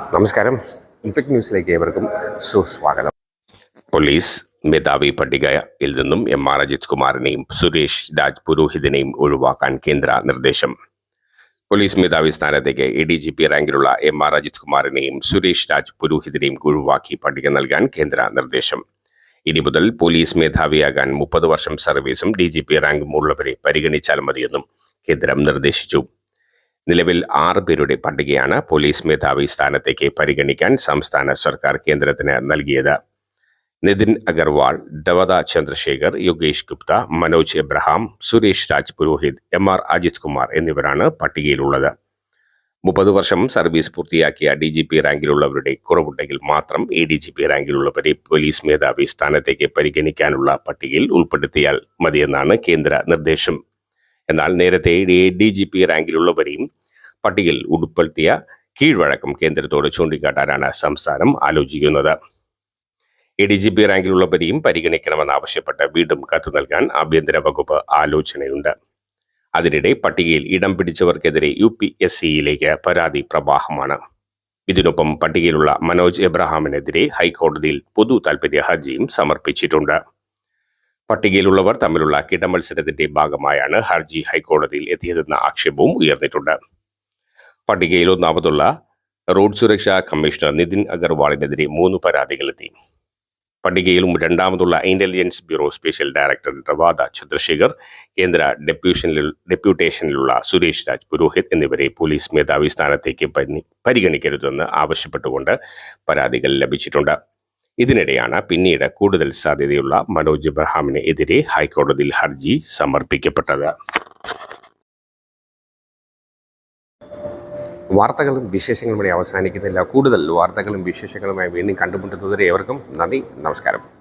നമസ്കാരം. ഇൻഫെക്ട് ന്യൂസിലേക്ക് ഏവർക്കും സുസ്വാഗതം. പോലീസ് മേധാവി പട്ടികയിൽ നിന്നും എം ആർ അജിത് കുമാറിനെയും സുരേഷ് രാജ് പുരോഹിതിനെയും ഒഴിവാക്കാൻ കേന്ദ്ര നിർദ്ദേശം. പോലീസ് മേധാവി സ്ഥാനത്തേക്ക് എ ഡി ജി പി റാങ്കിലുള്ള എം ആർ അജിത് കുമാറിനെയും സുരേഷ് രാജ് പുരോഹിതിനെയും ഒഴിവാക്കി പട്ടിക നൽകാൻ കേന്ദ്ര നിർദ്ദേശം. ഇനി മുതൽ പോലീസ് മേധാവിയാകാൻ മുപ്പത് വർഷം സർവീസും ഡി ജി പി റാങ്കും ഉള്ളവരെ പരിഗണിച്ചാൽ മതിയെന്നും കേന്ദ്രം നിർദ്ദേശിച്ചു. നിലവിൽ ആറ് പേരുടെ പട്ടികയാണ് പോലീസ് മേധാവി സ്ഥാനത്തേക്ക് പരിഗണിക്കാൻ സംസ്ഥാന സർക്കാർ കേന്ദ്രത്തിന് നൽകിയത്. നിതിൻ അഗർവാൾ ഡവദ ചന്ദ്രശേഖർ യോഗേഷ് ഗുപ്ത മനോജ് എബ്രഹാം സുരേഷ് രാജ് പുരോഹിത് എം ആർ അജിത് കുമാർ എന്നിവരാണ് പട്ടികയിലുള്ളത്. മുപ്പത് വർഷം സർവീസ് പൂർത്തിയാക്കിയ ഡി ജി പി റാങ്കിലുള്ളവരുടെ കുറവുണ്ടെങ്കിൽ മാത്രം എ ഡി ജി പി റാങ്കിലുള്ളവരെ പോലീസ് മേധാവി സ്ഥാനത്തേക്ക് പരിഗണിക്കാനുള്ള പട്ടികയിൽ ഉൾപ്പെടുത്തിയാൽ മതിയെന്നാണ് കേന്ദ്ര നിർദ്ദേശം. എന്നാൽ നേരത്തെ ഡി ജി പി റാങ്കിലുള്ളവരെയും പട്ടികയിൽ ഉൾപ്പെടുത്തിയ കീഴ്വഴക്കം കേന്ദ്രത്തോട് ചൂണ്ടിക്കാട്ടാനാണ് സംസ്ഥാനം ആലോചിക്കുന്നത്. എ ഡി ജി പി റാങ്കിലുള്ളവരെയും പരിഗണിക്കണമെന്നാവശ്യപ്പെട്ട് വീണ്ടും കത്ത് നൽകാൻ ആഭ്യന്തര വകുപ്പ് ആലോചനയുണ്ട്. അതിനിടെ പട്ടികയിൽ ഇടം പിടിച്ചവർക്കെതിരെ യു പി എസ് സിയിലേക്ക് പരാതി പ്രവാഹമാണ്. ഇതിനൊപ്പം പട്ടികയിലുള്ള മനോജ് എബ്രഹാമിനെതിരെ ഹൈക്കോടതിയിൽ പൊതു താൽപര്യ ഹർജിയും സമർപ്പിച്ചിട്ടുണ്ട്. പട്ടികയിലുള്ളവർ തമ്മിലുള്ള കിട മത്സരത്തിന്റെ ഭാഗമായാണ് ഹർജി ഹൈക്കോടതിയിൽ എത്തിയതെന്ന ആക്ഷേപവും ഉയർന്നിട്ടുണ്ട്. പട്ടികയിൽ ഒന്നാമതുള്ള റോഡ് സുരക്ഷാ കമ്മീഷണർ നിതിൻ അഗർവാളിനെതിരെ മൂന്ന് പരാതികളെത്തി പട്ടികയിലും രണ്ടാമതുള്ള intelligence bureau special director Ravada Chandrashekhar കേന്ദ്ര ഡെപ്യൂഷനിൽ ഡെപ്യൂട്ടേഷനിലുള്ള സുരേഷ് രാജ് പുരോഹിത് എന്നിവരെ പോലീസ് മേധാവി സ്ഥാനത്തേക്ക് പരി- പരിഗണിക്കരുതെന്ന് ആവശ്യപ്പെട്ടുകൊണ്ട് പരാതികൾ ലഭിച്ചിട്ടുണ്ട്. ഇതിനിടെയാണ് പിന്നീട് കൂടുതൽ സാധ്യതയുള്ള മനോജ് എബ്രഹാമിന് എതിരെ ഹൈക്കോടതിയിൽ ഹർജി സമർപ്പിക്കപ്പെട്ടത്. വാർത്തകളും വിശേഷങ്ങളും അവസാനിക്കുന്നില്ല. കൂടുതൽ വാർത്തകളും വിശേഷങ്ങളുമായി വീണ്ടും കണ്ടുമുട്ടുന്നതുവരെ ഏവർക്കും നന്ദി. നമസ്കാരം.